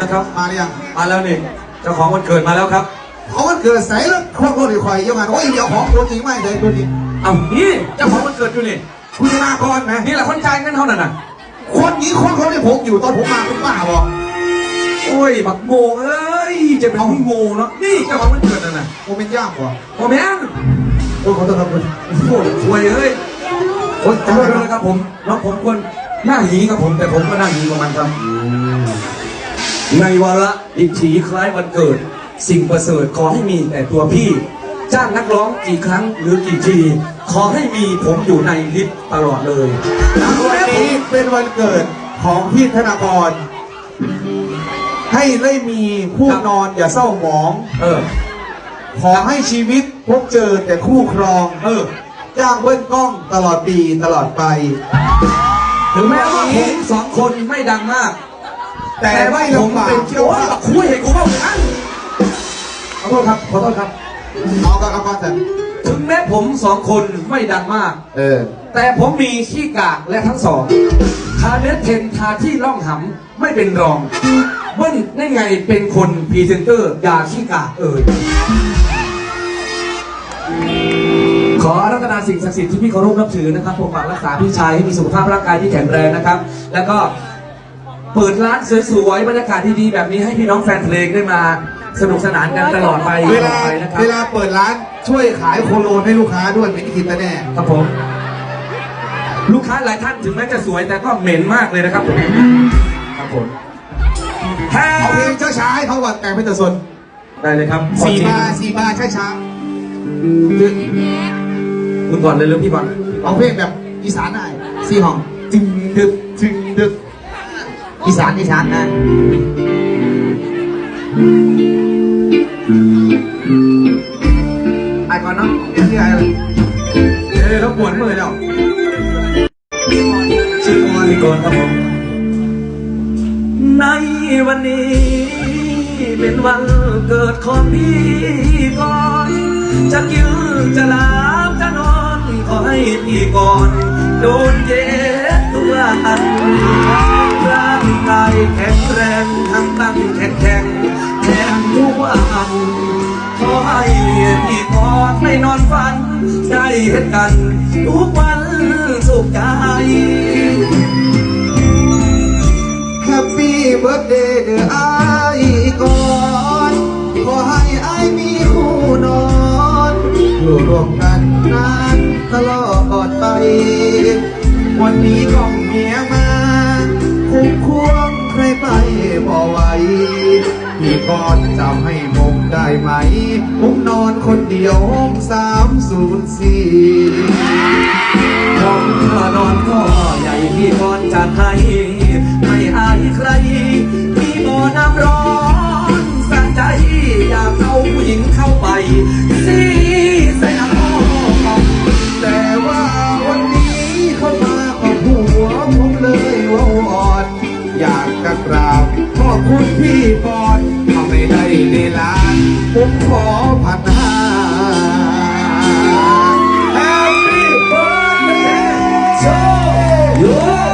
นะครับ มาหรือยังมาแล้วนี่เจ้าของวันเกิดมาแล้วครับเขาวันเกิดใส่แล้วครอบครัวหรือคอยยังไงโอ้ยเดี๋ยวของตัวจริงไม่เลยตัวจริงเอ้านี่เจ้าของวันเกิดอยู่นี่คุณธนากรไหมนี่แหละคนจ่ายเงินเท่านั้นน่ะคนนี้คนเขาเนี่ยผมอยู่ตอนผมมาเป็นบ้าบอโอ้ยบักโมเอ้ยจะเป็นผู้โง่เนาะนี่เจ้าของวันเกิดนั่นน่ะผมเป็นย่ามกว่าโอ้แม่งโอ้ยขอโทษครับคุณโอ้ยรวยเอ้ยโอ้ยขอโทษด้วยนะครับผมน้องผมควรหน้าหีครับผมแต่ผมก็หน้าหีกว่ามันครับ ในวาระดิถีคล้ายวันเกิด สิ่งประเสริฐขอให้มีแต่ตัวพี่ จ้างนักร้องกี่ครั้งหรือกี่ที ขอให้มีผมอยู่ในลิฟต์ตลอดเลยวันนี้เป็นวันเกิดของพี่ธนากร ให้ได้มีคู่ครับนอนอย่าเศร้าหมอง เออ ขอให้ชีวิตพบเจอแต่คู่ครอง เออ จ้างเบิ้ลกล้องตลอดปีตลอดไป ถึงแม้ว่าผมสองคนไม่ดังมาก แต่ไม่ผมลำบากเป็นเจ้าว่าคุยให้กูว่าอย่างนั้นขอโทษครับขอโทษครับเอาก็เอาก็แต่ถึงแม้ผมสองคนไม่ดังมาก เออ แต่ผมมีขี้กากและทั้งสองทาเนื้อเทนทาที่ร่องหำไม่เป็นรองเบิ้ลได้ไงเป็นคนพรีเซนเตอร์ยาขี้กากเอ่ยขออารัตนาสิ่งศักดิ์สิทธิ์ที่พี่เคารพนับถือนะครับปกปักรักษาพี่ชายให้มีสุขภาพร่างกายที่แข็งแรงนะครับ แล้วก็ เปิดร้านสวยๆบรรยากาศดีๆแบบนี้ให้พี่น้องแฟนเพลงได้มาสนุกสนานกันตลอดไปเวลาตอดไปนะครับเวลาเปิดร้านช่วยขายโคโลนให้ลูกค้าด้วยไม่ได้คิดแน่ครับผม ลูกค้าหลายท่านถึงแม้จะสวยแต่ก็เหม็นมากเลยนะครับผมครับผมแฮเอาเพลงช้าๆให้เขาก่อนแต่งเป็นตัวสนได้เลยครับสี่ขอจริงบาร์สี่บาร์ช้าคุณก่อนเลยเรื่องพี่บอลๆเอาเพลงแบบอีสานได้สี่ห้องจึงดึกจึงดึก อีสานอีสานนะไอ้ก่อนเนาะเรียกอะไรเดี๋ยวรบกวนมือเนาะชื่อมอลิกรครับผมในวันนี้ เป็นวันเกิดของพี่ก่อน จะกินจะหลับจะนอน ขอให้พี่ก่อน โดนเย็บตัวอัน กายแข็งแรงทำตั้งแข็งแข็งแข็งทุกวันขอให้พี่กอดไม่นอนฝัน ได้เห็นกัน ทุกวันสุขใจแฮปปี้เบิร์ดเดย์เด้อไอ้ก่อนขอให้ไอ้มีคู่นอนอยู่ร่วมกันนานตลอดไป วันนี้กองเมียมาคุ้มควงใค กอดจำให้ผมได้ไหม ผมนอนคนเดียวห้องสามศูนย์สี่ผมก็นอนพ่อใหญ่พี่กอนจัดให้ไม่อายใคร มีบ่อน้ำร้อนสั่ะใจอยากเอาผู้หญิงเข้าไปสิ ผมขอพันห้า Happy birthday to you